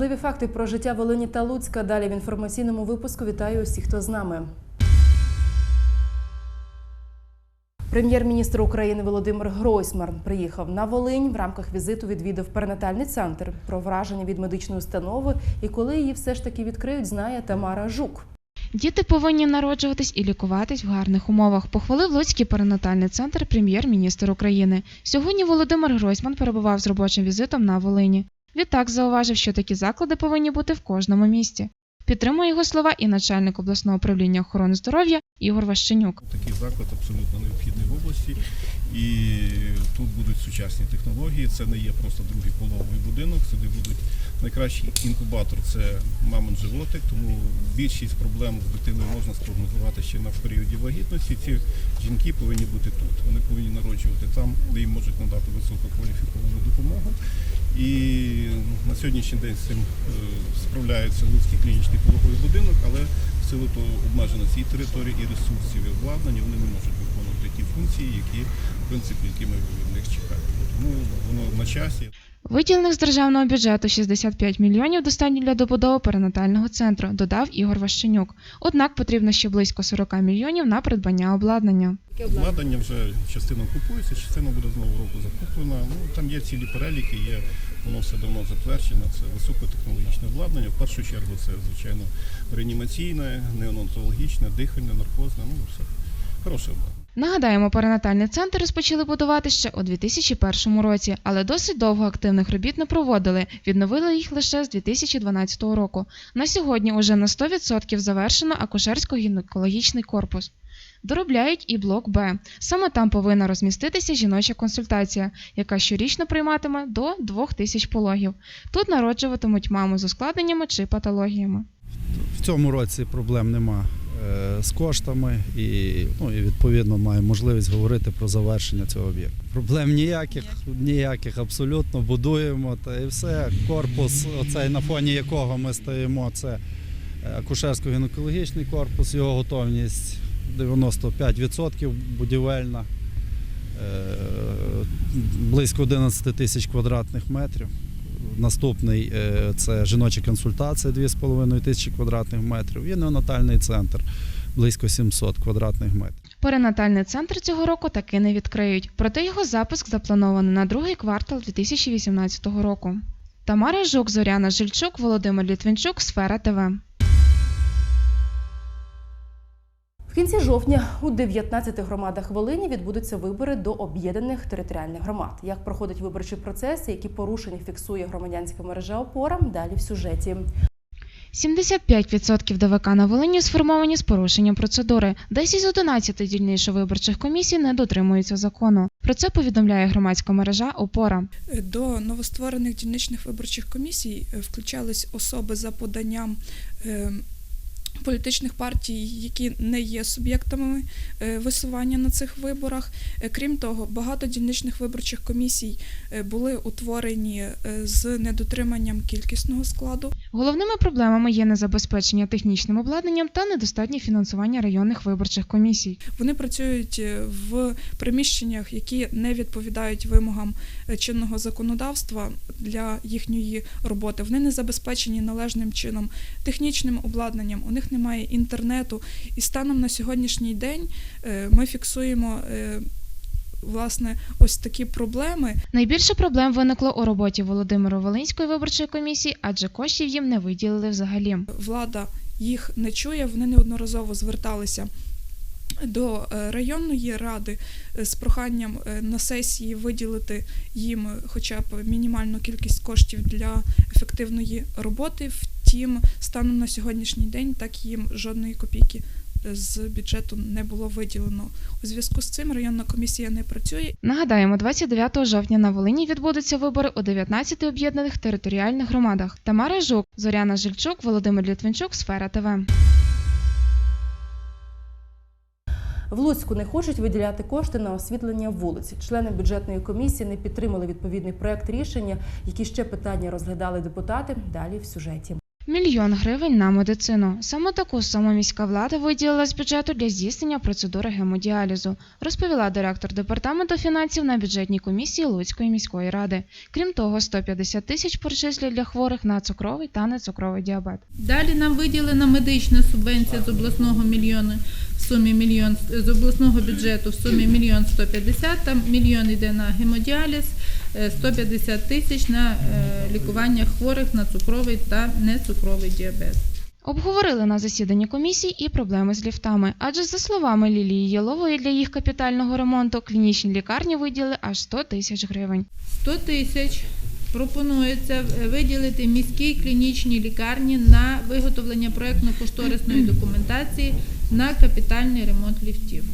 Важливі факти про життя Волині та Луцька. Далі в інформаційному випуску вітаю усіх, хто з нами. Прем'єр-міністр України Володимир Гройсман приїхав на Волинь в рамках візиту. Відвідав перинатальний центр про враження від медичної установи і коли її все ж таки відкриють, знає Тамара Жук. Діти повинні народжуватись і лікуватись в гарних умовах. Похвалив Луцький перинатальний центр прем'єр-міністр України. Сьогодні Володимир Гройсман перебував з робочим візитом на Волині. Відтак зауважив, що такі заклади повинні бути в кожному місті. Підтримує його слова і начальник обласного управління охорони здоров'я Ігор Ващенюк. Такий заклад абсолютно необхідний в області, і тут будуть сучасні технології. Це не є просто другий пологовий будинок. Сюди будуть найкращий інкубатор це мамин животик, тому більшість проблем з дитиною можна спрогнозувати ще на періоді вагітності. Ці жінки повинні бути тут. Вони повинні народжувати там, де їм можуть надати висококваліфіковану допомогу. І на сьогоднішній день з цим е, справляється Луцький клінічний пологовий будинок, але силу того обмеженості і території, і ресурсів, і обладнання вони не можуть виконувати ті функції, які в принципі, які ми від них чекаємо. Тому воно на часі. Виділених з державного бюджету 65 мільйонів достатньо для добудови перинатального центру, додав Ігор Ващенюк. Однак потрібно ще близько 40 мільйонів на придбання обладнання. Обладнання вже частина купується, частина буде з нового року закуплена. Ну там є цілі переліки, є воно все давно затверджено. Це високотехнологічне обладнання. В першу чергу це звичайно реанімаційне, неонатологічне, дихальне, наркозне. Ну все хороше обладнання. Нагадаємо, перинатальний центр розпочали будувати ще у 2001 році, але досить довго активних робіт не проводили. Відновили їх лише з 2012 року. На сьогодні уже на 100% завершено акушерсько-гінекологічний корпус. Доробляють і блок Б. Саме там повинна розміститися жіноча консультація, яка щорічно прийматиме до 2000 пологів. Тут народжуватимуть маму з ускладненнями чи патологіями. В цьому році проблем нема з коштами і, ну, і відповідно маємо можливість говорити про завершення цього об'єкту. Проблем ніяких, ніяких абсолютно будуємо та і все. Корпус, оцей на фоні якого ми стоїмо, це е, акушерсько-гінекологічний корпус, його готовність 95% будівельна, е, близько 11 тисяч квадратних метрів. Наступний е, це жіноча консультація 2,5 тисячі квадратних метрів і неонатальний центр близько 700 квадратних метрів. Перинатальний центр цього року таки не відкриють, проте його запуск запланований на другий квартал 2018 року. Тамара Жук, Зоряна Жильчук, Володимир Літвінчук, Сфера ТВ. В кінці жовтня у 19 громадах Волині відбудуться вибори до об'єднаних територіальних громад. Як проходить виборчий процес, які порушення фіксує громадянська мережа опора? Далі в сюжеті. 75% ДВК на Волині сформовані з порушенням процедури. 10 з 11 дільничо виборчих комісій не дотримуються закону. Про це повідомляє громадська мережа Опора. До новостворених дільничних виборчих комісій е, включались особи за поданням е, політичних партій, які не є суб'єктами е, висування на цих виборах. Е, Крім того, багато дільничних виборчих комісій е, були утворені з недотриманням кількісного складу. Головними проблемами є незабезпечення технічним обладнанням та недостатнє фінансування районних виборчих комісій. Вони працюють в приміщеннях, які не відповідають вимогам чинного законодавства для їхньої роботи. Вони не забезпечені належним чином технічним обладнанням. У них немає інтернету. І станом на сьогоднішній день е, ми фіксуємо. е, Власне, ось такі проблеми. Найбільше проблем виникло у роботі Володимиро Волинської виборчої комісії, адже коштів їм не виділили взагалі. Влада їх не чує. Вони неодноразово зверталися до е, районної ради з проханням на сесії виділити їм хоча б мінімальну кількість коштів для ефективної роботи. Втім, станом на сьогоднішній день так їм жодної копійки е, з бюджету не було виділено. У зв'язку з цим районна комісія не працює Нагадаємо, 29 жовтня на Волині відбудуться вибори у 19 об'єднаних територіальних громадах. Тамара Жук, Зоряна Жильчук, Володимир Літвинчук, Сфера ТВ. В Луцьку не хочуть виділяти кошти на освітлення вулиць. Члени бюджетної комісії не підтримали відповідний проект рішення. Які ще питання розглядали депутати? Далі в сюжеті. Мільйон гривень на медицину. Саме таку суму міська влада виділила з бюджету для здійснення процедури гемодіалізу, розповіла директор департаменту фінансів на бюджетній комісії Луцької міської ради. Крім того, 150 тисяч перечислять для хворих на цукровий та нецукровий діабет. Далі нам виділена медична субвенція з обласного мільйону в сумі мільйон з обласного бюджету в сумі мільйон 150, там мільйон йде на гемодіаліз, 150 тисяч на е, лікування хворих на цукровий та нецукровий діабет. Обговорили на засіданні комісії і проблеми з ліфтами, адже за словами Лілії Єлової, для їх капітального ремонту клінічні лікарні виділили аж 100 тисяч гривень. 100 тисяч пропонується е, виділити міській клінічній лікарні на виготовлення проєктно-кошторисної документації на капітальний ремонт ліфтів.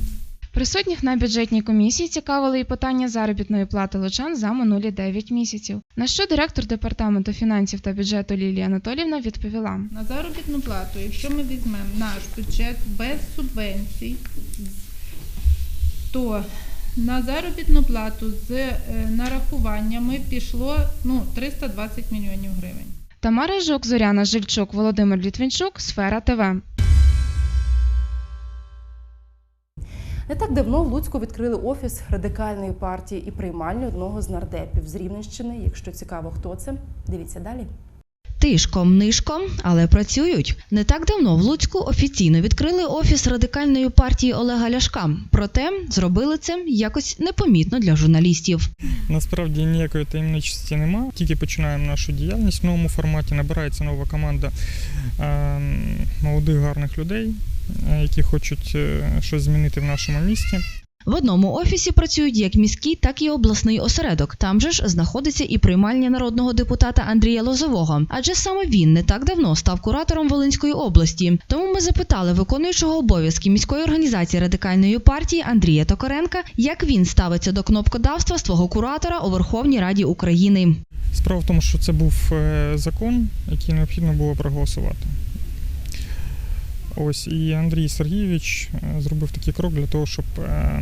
Присутніх на бюджетній комісії цікавили і питання заробітної плати лучан за минулі 9 місяців. На що директор департаменту фінансів та бюджету Лілія Анатолівна відповіла. На заробітну плату, якщо ми візьмемо наш бюджет без субвенцій, то на заробітну плату з е, нарахуваннями пішло ну, 320 мільйонів гривень. Тамара Жук, Зоряна Жильчук, Володимир Літвінчук, Сфера ТВ. Не так давно в Луцьку відкрили офіс радикальної партії і приймальню одного з нардепів з Рівненщини. Якщо цікаво, хто це, дивіться далі. Тишком нишком, але працюють. Не так давно в Луцьку офіційно відкрили офіс радикальної партії Олега Ляшка. Проте зробили це якось непомітно для журналістів. Насправді ніякої таємничості нема. Тільки починаємо нашу діяльність в новому форматі. Набирається нова команда е, молодих гарних людей, які хочуть е, щось змінити в нашому місті. В одному офісі працюють як міський, так і обласний осередок. Там же ж знаходиться і приймальня народного депутата Андрія Лозового, адже саме він не так давно став куратором Волинської області. Тому ми запитали виконуючого обов'язки міської організації радикальної партії Андрія Токаренка, як він ставиться до кнопкодавства свого куратора у Верховній Раді України. Справа в тому, що це був е, закон, який необхідно було проголосувати. Ось і Андрій Сергійович е, зробив такий крок для того, щоб е,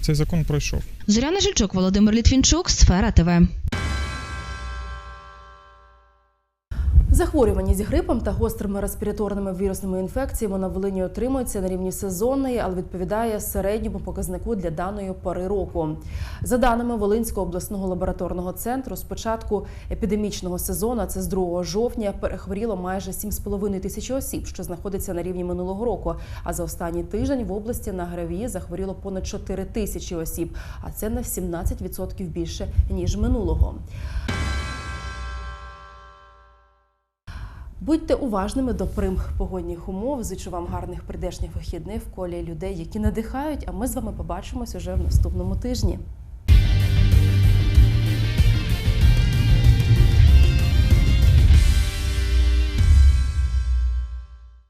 цей закон пройшов. Зоряна Жильчук, Володимир Літвінчук, Сфера ТВ. Захворюваність грипом та гострими респіраторними вірусними інфекціями на Волині отримується на рівні сезонної, але відповідає середньому показнику для даної пори року. За даними Волинського обласного лабораторного центру, з початку епідемічного сезону, це з 2 жовтня, перехворіло майже 7,5 тисячі осіб, що знаходиться на рівні минулого року. А за останній тиждень в області на ГРВІ захворіло понад 4 тисячі осіб, а це на 17% більше ніж минулого. Будьте уважними до примх погодних умов. Зичу вам гарних прийдешніх вихідних в колі людей, які надихають. А ми з вами побачимось уже в наступному тижні.